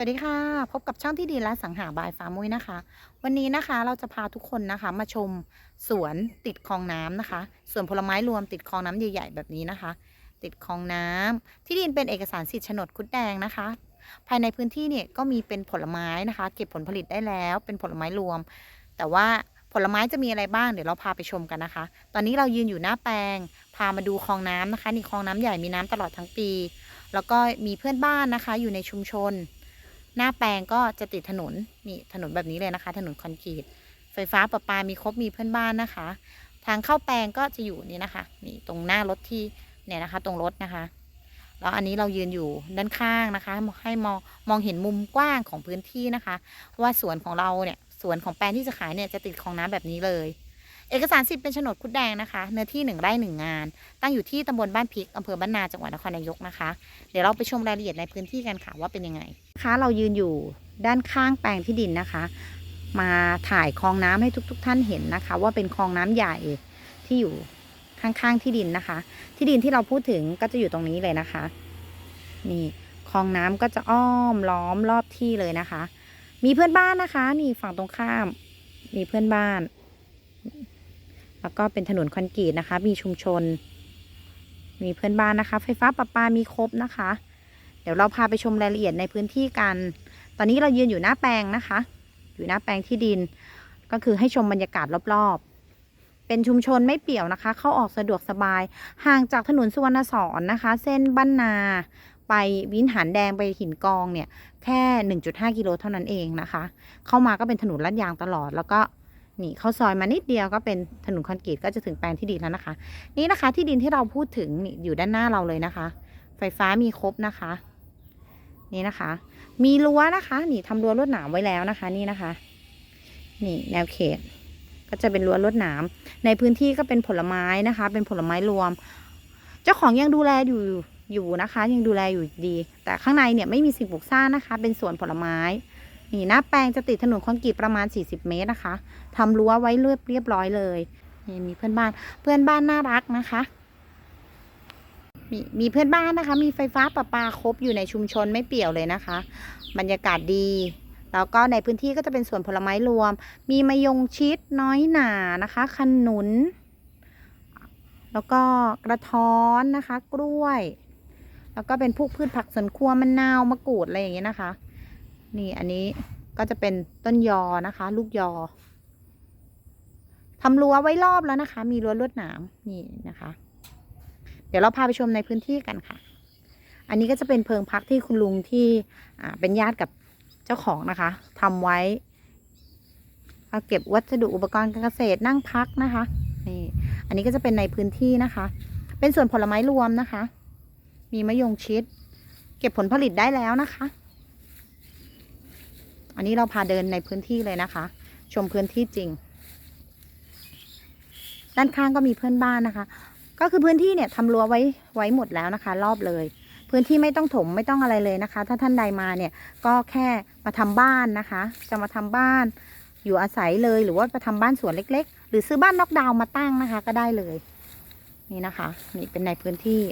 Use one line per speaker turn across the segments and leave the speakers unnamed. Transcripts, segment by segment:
สวัสดีค่ะ พบกับช่องที่ดีและสังหาบายฟ้ามุ้ยนะคะ วันนี้นะคะเราจะพาทุกคนนะคะ มาชมสวนติดคลองน้ำนะคะสวนผลไม้รวมติดคลองน้ำใหญ่ ๆ แบบนี้นะคะ ติดคลองน้ำที่ดินเป็นเอกสารสิทธิ์โฉนดคุดแดงนะคะ ภายในพื้นที่เนี่ยก็มีเป็นผลไม้นะคะ เก็บผลผลิตได้แล้วเป็นผลไม้รวม แต่ว่าผลไม้จะมีอะไรบ้างเดี๋ยวเราพาไปชมกันนะคะ ตอนนี้เรายืนอยู่หน้าแปลง พามาดูคลองน้ำนะคะนี่คลองน้ำใหญ่มีน้ำตลอดทั้งปี แล้วก็มีเพื่อนบ้านนะคะ อยู่ในชุมชน หน้าแปลงก็จะติดถนนนี่ถนนแบบนี้เลยนะคะ ถนนคอนกรีตไฟฟ้าประปามีครบมีเพื่อนบ้านนะคะ ทางเข้าแปลงก็จะอยู่นี่นะคะ นี่ตรงหน้ารถที่เนี่ยนะคะ ตรงรถนะคะแล้วอันนี้เรายืนอยู่ด้านข้างนะคะ ให้มองมองเห็นมุมกว้างของพื้นที่นะคะ ว่าสวนของเราเนี่ยสวนของแปลงที่จะขายเนี่ยจะติดคลองน้ำแบบนี้เลย เอกสารสิทธิ์เป็นโฉนดคุดแดงนะคะ เนื้อที่หนึ่งไร่หนึ่งงาน ตั้งอยู่ที่ตำบลบ้านพริกอำเภอบ้านนาจังหวัดนครนายกนะคะ เดี๋ยวเราไปชมรายละเอียดในพื้นที่กันค่ะว่าเป็นยังไงคะเรายืนอยู่ด้านข้างแปลงที่ดินนะคะ มาถ่ายคลองน้ำให้ทุกๆทท่านเห็นนะคะ ว่าเป็นคลองน้ำใหญ่ที่อยู่ข้างๆที่ดินนะคะ ที่ดินที่เราพูดถึงก็จะอยู่ตรงนี้เลยนะคะ นี่คลองน้ำก็จะอ้อมล้อมรอบที่เลยนะคะ มีเพื่อนบ้านนะคะ นี่ฝั่งตรงข้าม มีเพื่อนบ้าน แล้วก็เป็นถนนคอนกรีตนะคะ มีชุมชน มีเพื่อนบ้านนะคะ ไฟฟ้าประปามีครบนะคะ เดี๋ยวเราพาไปชมรายละเอียดในพื้นที่กัน ตอนนี้เรายืนอยู่หน้าแปลงนะคะ อยู่หน้าแปลงที่ดิน ก็คือให้ชมบรรยากาศรอบๆ เป็นชุมชนไม่เปี่ยวนะคะ เข้าออกสะดวกสบาย ห่างจากถนนสุวรรณสอนนะคะ เส้นบ้านนาไปวินหันแดงไปหินกองเนี่ย แค่ 1.5 กิโลเท่านั้นเองนะคะ เข้ามาก็เป็นถนนลาดยางตลอดแล้วก็ นี่เข้าซอยมานิดเดียวก็เป็นถนนคอนกรีตก็จะถึงแปลงที่ดินแล้วนะคะ นี่นะคะที่ดินที่เราพูดถึงนี่อยู่ด้านหน้าเราเลยนะคะ ไฟฟ้ามีครบนะคะ นี่นะคะ มีรั้วนะคะ นี่ทำรั้วลวดหนามไว้แล้วนะคะ นี่นะคะ นี่แนวเขต ก็จะเป็นรั้วลวดหนาม ในพื้นที่ก็เป็นผลไม้นะคะ เป็นผลไม้รวม เจ้าของยังดูแลอยู่อยู่นะคะ ยังดูแลอยู่ดี แต่ข้างในเนี่ยไม่มีสิ่งปลูกสร้างนะคะ เป็นสวนผลไม้ นี่หน้าแปลงจะติดถนนคอนกรีตประมาณ 40 เมตรนะคะทำรั้วไว้เรียบเรียบร้อยเลยนี่มีเพื่อนบ้านเพื่อนบ้านน่ารักนะคะมีมีเพื่อนบ้านนะคะ มีไฟฟ้าประปาครบอยู่ในชุมชนไม่เปี่ยวเลยนะคะ บรรยากาศดี แล้วก็ในพื้นที่ก็จะเป็นสวนผลไม้รวม มีมะยงชิดน้อยหนานะคะขนุน แล้วก็กระท้อนนะคะ กล้วย แล้วก็เป็นพวกพืชผักสวนครัวมะนาวมะกรูดอะไรอย่างเงี้ยนะคะ นี่อันนี้ก็จะเป็นต้นยอนะคะ ลูกยอทำรั้วไว้รอบแล้วนะคะ มีรั้วลวดหนามนี่นะคะ เดี๋ยวเราพาไปชมในพื้นที่กันค่ะ อันนี้ก็จะเป็นเพิงพักที่คุณลุงที่เป็นญาติกับเจ้าของนะคะทำไว้ก็เก็บวัสดุอุปกรณ์การเกษตรนั่งพักนะคะนี่อันนี้ก็จะเป็นในพื้นที่นะคะ เป็นส่วนผลไม้รวมนะคะ มีมะยงชิด เก็บผลผลิตได้แล้วนะคะ อันนี้เราพาเดินในพื้นที่เลยนะคะ ชมพื้นที่จริง ด้านข้างก็มีเพื่อนบ้านนะคะ ก็คือพื้นที่เนี่ยทำรั้วไว้ไว้หมดแล้วนะคะ รอบเลย พื้นที่ไม่ต้องถมไม่ต้องอะไรเลยนะคะ ถ้าท่านใดมาเนี่ยก็แค่มาทำบ้านนะคะ จะมาทำบ้านอยู่อาศัยเลยหรือว่ามาทำบ้านสวนเล็ก ๆ หรือซื้อบ้านนอกดาวมาตั้งนะคะ ก็ได้เลย นี่นะคะ นี่เป็นในพื้นที่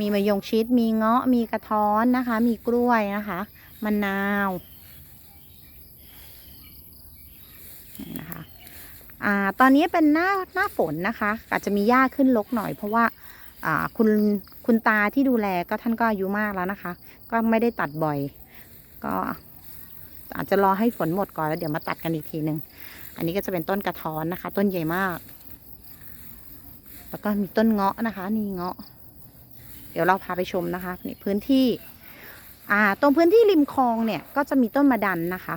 มีมะยงชิด มีเงาะ มีกระท้อนนะคะ มีกล้วยนะคะมะนาวนะคะอ่าตอนนี้เป็นหน้าหน้าฝนนะคะ อาจจะมีหญ้าขึ้นรกหน่อยเพราะว่าอ่าคุณคุณตาที่ดูแลก็ท่านก็อายุมากแล้วนะคะ ก็ไม่ได้ตัดบ่อย ก็อาจจะรอให้ฝนหมดก่อนแล้วเดี๋ยวมาตัดกันอีกทีหนึ่งอันนี้ก็จะเป็นต้นกระท้อนนะคะ ต้นใหญ่มาก แล้วก็มีต้นเงาะนะคะ นี่เงาะ ดี๋ยวเราพาไปชมนะคะนี่พื้นที่อ่าตรงพื้นที่ริมคลองเนี่ยก็จะมีต้นมะดันนะคะ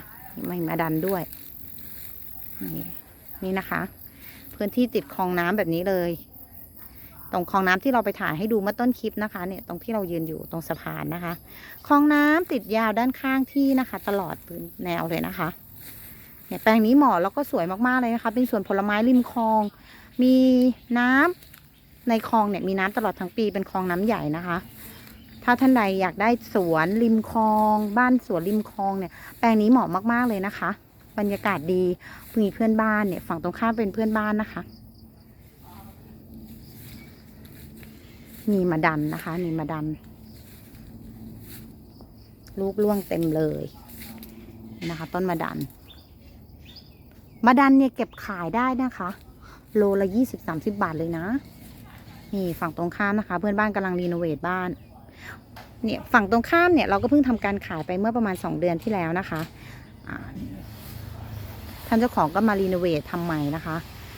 มีมะดันด้วยนี่นี่นะคะ พื้นที่ติดคลองน้ำแบบนี้เลย ตรงคลองน้ำที่เราไปถ่ายให้ดูเมื่อต้นคลิปนะคะเนี่ยตรงที่เรายืนอยู่ตรงสะพานนะคะคลองน้ำติดยาวด้านข้างที่นะคะ ตลอดพื้นแนวเลยนะคะเนี่ยแปลงนี้เหมาะแล้วก็สวยมากๆเลยนะคะ เป็นสวนผลไม้ริมคลอง มีน้ำ ในคลองเนี่ยมีน้ำตลอดทั้งปีเป็นคลองน้ำใหญ่นะคะ ถ้าท่านใดอยากได้สวนริมคลอง บ้านสวนริมคลองเนี่ยแปลงนี้เหมาะมากๆเลยนะคะ บรรยากาศดีมีเพื่อนบ้านเนี่ยฝั่งตรงข้ามเป็นเพื่อนบ้านนะคะ มีมาดันนะคะมีมาดัน ลูกร่วงเต็มเลยนะคะ ต้นมะดันมะดันเนี่ยเก็บขายได้นะคะ โลละยี่สิบสามสิบบาทเลยนะ นี่ฝั่งตรงข้ามนะคะ เพื่อนบ้านกำลังรีโนเวทบ้านเนี่ยฝั่งตรงข้ามเนี่ยเราก็เพิ่งทำการขายไปเมื่อประมาณสองเดือนที่แล้วนะคะท่านเจ้าของก็มารีโนเวททำใหม่นะคะ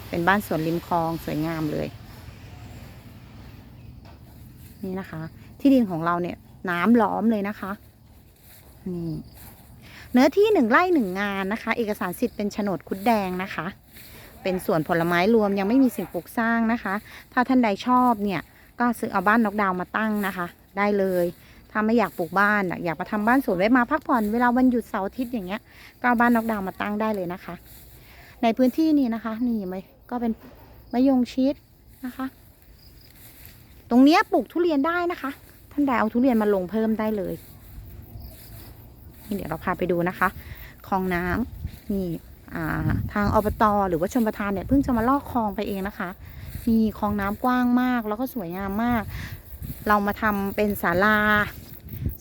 เป็นบ้านสวนริมคลองสวยงามเลย นี่นะคะ ที่ดินของเราเนี่ยน้ำล้อมเลยนะคะนี่เนื้อที่หนึ่งไร่หนึ่งงานนะคะ เอกสารสิทธิ์เป็นโฉนดคุดแดงนะคะ เป็นสวนผลไม้รวมยังไม่มีสิ่งปลูกสร้างนะคะ ถ้าท่านใดชอบเนี่ยก็ซื้อเอาบ้านนอกดาวมาตั้งนะคะ ได้เลยถ้าไม่อยากปลูกบ้านอยากมาทำบ้านสวนไว้มาพักผ่อนเวลาวันหยุดเสาร์อาทิตย์อย่างเงี้ยก็เอาบ้านนอกดาวมาตั้งได้เลยนะคะ ในพื้นที่นี้นะคะ นี่ไหมก็เป็นมะยงชิดนะคะ ตรงเนี้ยปลูกทุเรียนได้นะคะ ท่านใดเอาทุเรียนมาลงเพิ่มได้เลยนี่เดี๋ยวเราพาไปดูนะคะคลองน้ำนี่ ทางอบตหรือว่าชมประทานเนี่ยเพิ่งจะมาลอกคลองไปเองนะคะมีคลองน้ำกว้างมากแล้วก็สวยงามมาก เรามาทำเป็นศาลา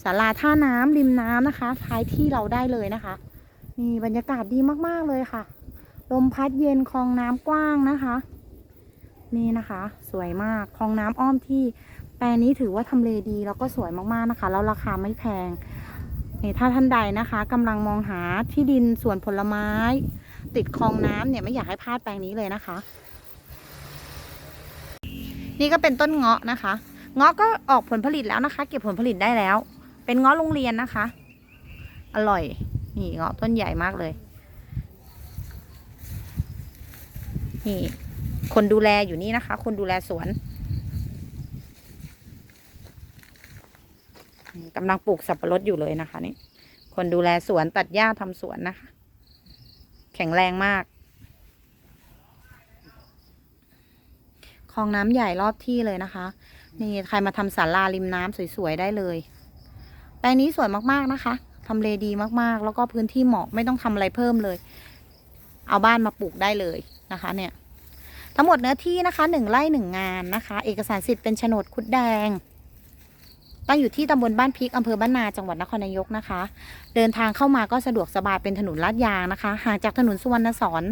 ศาลาท่าน้ำริมน้ำนะคะท้ายที่เราได้เลยนะคะนี่บรรยากาศดีมากๆเลยค่ะ ลมพัดเย็นคลองน้ำกว้างนะคะ นี่นะคะ สวยมากคลองน้ำอ้อมที่แปลงนี้ถือว่าทำเลดีแล้วก็สวยมากๆนะคะแล้วราคาไม่แพงนี่ถ้าท่านใดนะคะกำลังมองหาที่ดินสวนผลไม้ ติดคลองน้ำเนี่ยไม่อยากให้พลาดแปลงนี้เลยนะคะ นี่ก็เป็นต้นเงาะนะคะ เงาะก็ออกผลผลิตแล้วนะคะ เก็บผลผลิตได้แล้ว เป็นเงาะโรงเรียนนะคะ อร่อยนี่เงาะต้นใหญ่มากเลยนี่คนดูแลอยู่นี่นะคะ คนดูแลสวนกำลังปลูกสับปะรดอยู่เลยนะคะนี่คนดูแลสวนตัดหญ้าทำสวนนะคะ ข็งแรงมาก คลองน้ำใหญ่รอบที่เลยนะคะ นี่ใครมาทำศาลาริมน้ำสวยๆได้เลย แปลงนี้สวยมากๆนะคะทำเลดีมากๆ แล้วก็พื้นที่เหมาะไม่ต้องทำอะไรเพิ่มเลย เอาบ้านมาปลูกได้เลยนะคะ เนี่ย ทั้งหมดเนื้อที่นะคะหนึ่งไร่หนึ่งงานนะคะ เอกสารสิทธิ์เป็นโฉนดคุดแดง ตั้งอยู่ที่ตำบลบ้านพริกอำเภอบ้านนาจังหวัดนครนายกนะคะ เดินทางเข้ามาก็สะดวกสบายเป็นถนนลาดยางนะคะ ห่างจากถนนสุวรรณสอน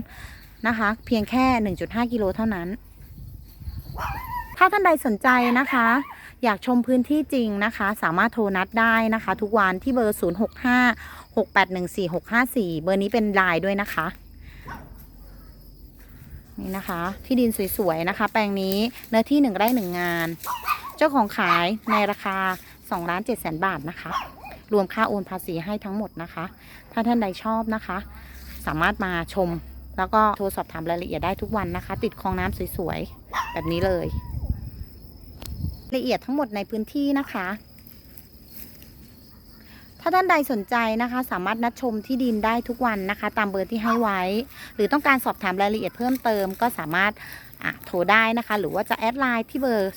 นะคะ เพียงแค่ 1.5 กิโลเท่านั้น ถ้าท่านใดสนใจนะคะ อยากชมพื้นที่จริงนะคะ สามารถโทรนัดได้นะคะ ทุกวันที่เบอร์ 065 681 4654 เบอร์นี้เป็นไลน์ด้วยนะคะนี่นะคะ ที่ดินสวยๆนะคะ แปลงนี้เนื้อที่หนึ่งไร่หนึ่งงาน เจ้าของขายในราคา2ล้าน7แสนบาทนะคะ รวมค่าโอนภาษีให้ทั้งหมดนะคะ ถ้าท่านใดชอบนะคะ สามารถมาชม แล้วก็โทรสอบถามรายละเอียดได้ทุกวันนะคะ ติดคลองน้ำสวยๆ แบบนี้เลยละเอียดทั้งหมดในพื้นที่นะคะ ถ้าท่านใดสนใจนะคะ สามารถนัดชมที่ดินได้ทุกวันนะคะ ตามเบอร์ที่ให้ไว้ หรือต้องการสอบถามรายละเอียดเพิ่มเติมก็สามารถ อะโทรได้นะคะ หรือว่าจะแอดไลน์ที่เบอร์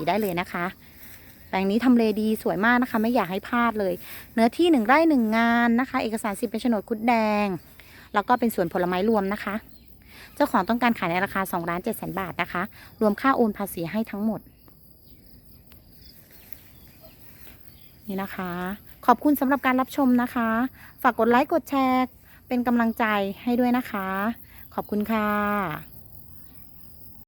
0656814654 ได้เลยนะคะแปลงนี้ทำเลดีสวยมากนะคะ ไม่อยากให้พลาดเลย เนื้อที่หนึ่งไร่หนึ่งงานนะคะ เอกสารสิทธิ์เป็นโฉนดคุดแดง แล้วก็เป็นสวนผลไม้รวมนะคะ เจ้าของต้องการขายในราคา2ล้าน7แสนบาทนะคะ รวมค่าโอนภาษีให้ทั้งหมด นี่นะคะ ขอบคุณสำหรับการรับชมนะคะ ฝากกดไลค์กดแชร์เป็นกำลังใจให้ด้วยนะคะ ขอบคุณค่ะ